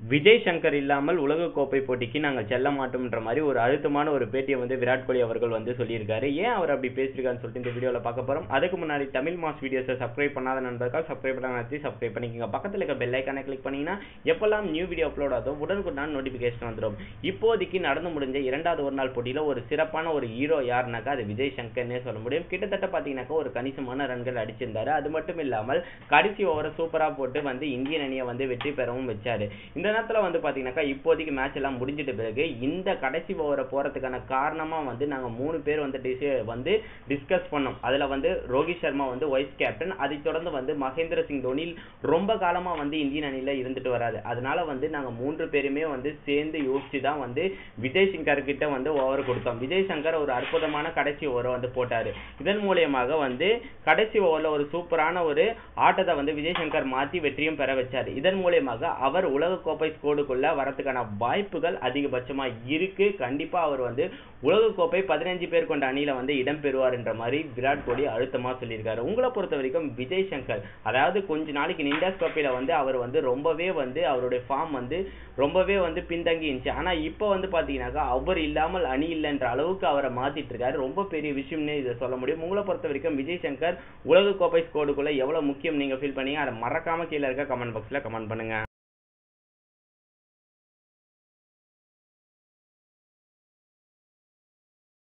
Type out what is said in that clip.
விஜய் சங்கர் இல்லாமல் உலகக்கோப்பை போட்டிக்கு நாங்கள் செல்ல மாட்டோம்ன்ற மாதிரி ஒரு அழுத்தமான ஒரு பேட்டியை வந்து விராட் கோலி அவர்கள் வந்து சொல்லியிருக்காரு. ஏன் அவர் அப்படி பேசியிருக்காருன்னு சொல்லிட்டு இந்த வீடியோவில் பார்க்க போகிறோம் அதுக்கு முன்னாடி தமிழ் மாஸ் வீடியோஸை சப்ஸ்கிரைப் பண்ணாத நண்பர்கள் சப்ஸ்கிரைப் பண்ண நினச்சி சப்ஸ்கிரைப் பண்ணிக்கோங்க. பக்கத்தில் இருக்க பெல் ஐக்கானை கிளிக் பண்ணிங்கன்னா எப்பெல்லாம் நியூ வீடியோ அப்லோட் ஆகும் உடனுக்குடன் நோட்டிஃபிகேஷன் வந்துடும் இப்போதைக்கு நடந்து முடிஞ்ச இரண்டாவது ஒரு நாள் போட்டியில் ஒரு சிறப்பான ஒரு ஹீரோ யாருனாக்கா அது விஜய் சங்கர்னே சொல்ல முடியும். கிட்டத்தட்ட பார்த்தீங்கன்னாக்கா ஒரு கணிசமான ரன்கள் அடிச்சிருந்தாரு. அது மட்டும் இல்லாமல் கடைசி ஓவரை சூப்பராக போட்டு வந்து இந்தியன் அணியை வந்து வெற்றி பெறவும் வச்சாரு. இந்த நேரத்தில் வந்து பார்த்தீங்கன்னாக்கா இப்போதைக்கு மேட்ச் எல்லாம் முடிஞ்சிட்ட பிறகு இந்த கடைசி ஓவரை போகிறதுக்கான காரணமாக வந்து நாங்கள் மூணு பேர் வந்து டிசி வந்து டிஸ்கஸ் பண்ணோம். அதில் வந்து ரோஹித் சர்மா வந்து வைஸ் கேப்டன் அதைத் தொடர்ந்து வந்து மகேந்திர சிங் தோனி ரொம்ப காலமாக வந்து இந்தியன் அணியில் இருந்துட்டு வராது. அதனால வந்து நாங்கள் மூன்று பேருமே வந்து சேர்ந்து யோசிச்சு தான் வந்து விஜய் சங்கர் கிட்ட வந்து ஓவர் கொடுத்தோம். விஜய் சங்கர் ஒரு அற்புதமான கடைசி ஓவரை வந்து போட்டார். இதன் மூலியமாக வந்து கடைசி ஓவரில் ஒரு சூப்பரான ஒரு ஆட்டத்தை வந்து விஜய் சங்கர் மாற்றி வெற்றியும் பெற வச்சார். இதன் மூலியமாக அவர் உலகக்கோப்பை ஸ்கோடுக்குள்ள வரதுக்கான வாய்ப்புகள் அதிகபட்சமா இருக்கு. கண்டிப்பா அவர் வந்து உலகக்கோப்பை பதினஞ்சு பேர் கொண்ட அணியில வந்து இடம் பெறுவார்ன்ற மாதிரி விராட் கோலி அழுத்தமா சொல்லியிருக்காரு. உங்களை பொறுத்த வரைக்கும் விஜய் சங்கர் அதாவது கொஞ்ச நாளைக்கு நிண்டாஸ் கோப்பையில வந்து அவர் வந்து ரொம்பவே வந்து அவருடைய ஃபார்ம் வந்து ரொம்பவே வந்து பின்தங்கி இருந்துச்சு. ஆனா இப்போ வந்து பாத்தீங்கன்னாக்கா அவர் இல்லாமல் அணி இல்லைன்ற அளவுக்கு அவரை மாத்திட்டு இருக்காரு. ரொம்ப பெரிய விஷயம்னு இதை சொல்ல முடியும். உங்களை பொறுத்த வரைக்கும் விஜய் சங்கர் உலகக்கோப்பை ஸ்கோடுக்குள்ள எவ்வளவு முக்கியம் நீங்க ஃபீல் பண்ணீங்க? அதை மறக்காம கீழே இருக்க கமெண்ட் பாக்ஸ்ல கமெண்ட் பண்ணுங்க.